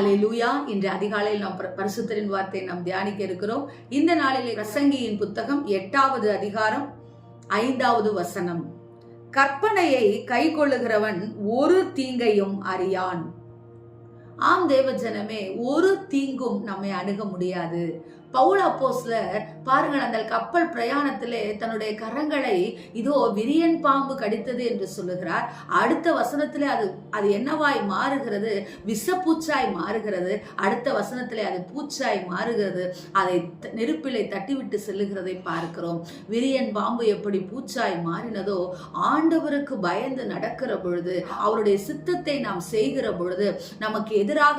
ஹalleluya. இன்று அதிகாலையில் நாம் பரிசுத்தரின் வார்த்தையை நாம் தியானிக்க இருக்கிறோம். இந்த நாளிலே பிரசங்கியின் புத்தகம் எட்டாவது அதிகாரம் ஐந்தாவது வசனம். கற்பனையை கை கொள்ளுகிறவன் ஒரு தீங்கையும் அறியான். ஆம் தேவஜனமே ஒரு தீங்கும் நம்மை அணுக முடியாது. பவுல் அப்போஸ்லர் பாருங்கள் அந்த கப்பல் பிரயாணத்திலே தன்னுடைய கரங்களை இதோ விரியன் பாம்பு கடித்தது என்று சொல்லுகிறார். அடுத்த வசனத்திலே அது அது என்னவாய் மாறுகிறது? விஷப்பூச்சாய் மாறுகிறது. அடுத்த வசனத்திலே அது பூச்சாய் மாறுகிறது. அதை நெருப்பிலை தட்டிவிட்டு செல்லுகிறதை பார்க்கிறோம். விரியன் பாம்பு எப்படி பூச்சாய் மாறினதோ ஆண்டவருக்கு பயந்து நடக்கிற பொழுது அவருடைய சித்தத்தை நாம் செய்கிற பொழுது நமக்கு எதிராக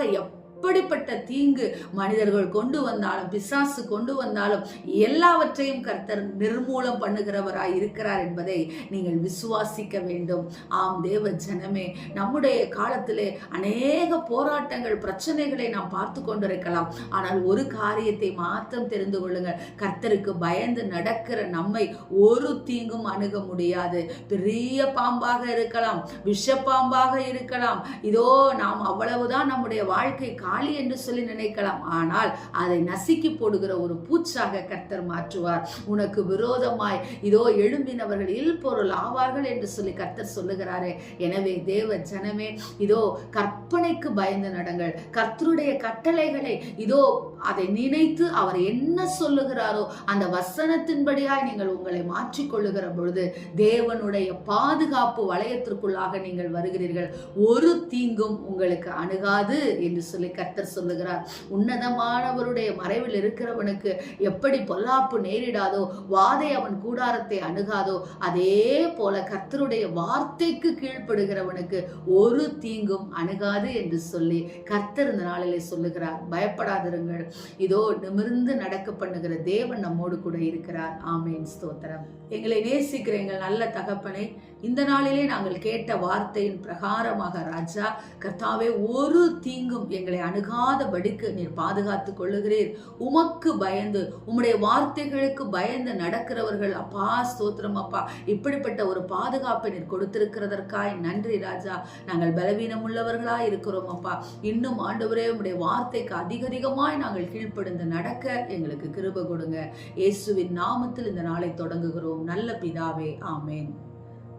எப்படிப்பட்ட தீங்கு மனிதர்கள் கொண்டு வந்தாலும் பிசாசு கொண்டு வந்தாலும் எல்லாவற்றையும் கர்த்தர் நிர்மூலம் பண்ணுகிறவராய் இருக்கிறார் என்பதை நீங்கள் விசுவாசிக்க வேண்டும். ஆம் தேவ ஜனமே நம்முடைய காலத்திலே அநேக போராட்டங்கள் பிரச்சனைகளை நாம் பார்த்து கொண்டிருக்கலாம். ஆனால் ஒரு காரியத்தை மாத்திரம் தெரிந்து கொள்ளுங்கள். கர்த்தருக்கு பயந்து நடக்கிற நம்மை ஒரு தீங்கும் அணுக முடியாது. பெரிய பாம்பாக இருக்கலாம் விஷப்பாம்பாக இருக்கலாம். இதோ நாம் அவ்வளவுதான் நம்முடைய வாழ்க்கை காலி என்று சொல்லி நினைக்கலாம். ஆனால் அதை நசுக்கி போடுகிற ஒரு பூச்சாக கர்த்தர் மாற்றுவார். உனக்கு விரோதமாய் இதோ எழும்பினவர்கள் இல்பொருள் ஆவார்கள் என்று சொல்லி கர்த்தர் சொல்லுகிறாரே. எனவே தேவ ஜனமே இதோ கற்பனைக்கு பயந்து நடங்கள். கர்த்தருடைய கட்டளைகளை இதோ அதை நினைத்து அவர் என்ன சொல்லுகிறாரோ அந்த வசனத்தின்படியாய் நீங்கள் உங்களை மாற்றிக்கொள்ளுகிற பொழுது தேவனுடைய பாதுகாப்பு வளையத்திற்குள்ளாக நீங்கள் வருகிறீர்கள். ஒரு தீங்கும் உங்களுக்கு அணுகாது என்று சொல்லி கர்த்தர் சொல்லுகிறார் உன்னதமானவருடைய மறைவில் இருக்கிறவனுக்கு எப்படி பொல்லாப்பு நேரிடாதோ வாதை அவன் கூடாரத்தை அணுகாதோ அதே போல கர்த்தருடைய வார்த்தைக்கு கீழ்ப்படுகிறவனுக்கு ஒரு தீங்கும் அணுகாது என்று சொல்லி கர்த்தர் இந்த நாளிலே சொல்லுகிறார். பயப்படாதிருங்கள். இதோ நிமிர்ந்து நடக்க பண்ணுகிற தேவன் நம்மோடு கூட இருக்கிறார். ஆமேன். ஸ்தோத்திரம். எங்களை நேசிக்கிற எங்கள் நல்ல தகப்பனை இந்த நாளிலே நாங்கள் கேட்ட வார்த்தையின் பிரகாரமாக ராஜா கர்த்தாவே ஒரு தீங்கும் எங்களை அணுகாதபடிக்கு நீர் பாதுகாத்துக் கொள்ளுகிறீர். உமக்கு பயந்து உம்முடைய வார்த்தைகளுக்கு பயந்து நடக்கிறவர்கள் அப்பா ஸ்தோத்திரம் அப்பா இப்படிப்பட்ட ஒரு பாதுகாப்பை நீர் கொடுத்திருக்கிறதற்காய் நன்றி ராஜா. நாங்கள் பலவீனம் உள்ளவர்களாய் இருக்கிறோம் அப்பா. இன்னும் ஆண்டவரே உம்முடைய வார்த்தைக்கு அதிக அதிகமாய் நாங்கள் கீழ்ப்படுந்து நடக்க எங்களுக்கு கிருப கொடுங்க. இயேசுவின் நாமத்தில் இந்த நாளை தொடங்குகிறோம். நல்ல பிதாவே ஆமேன்.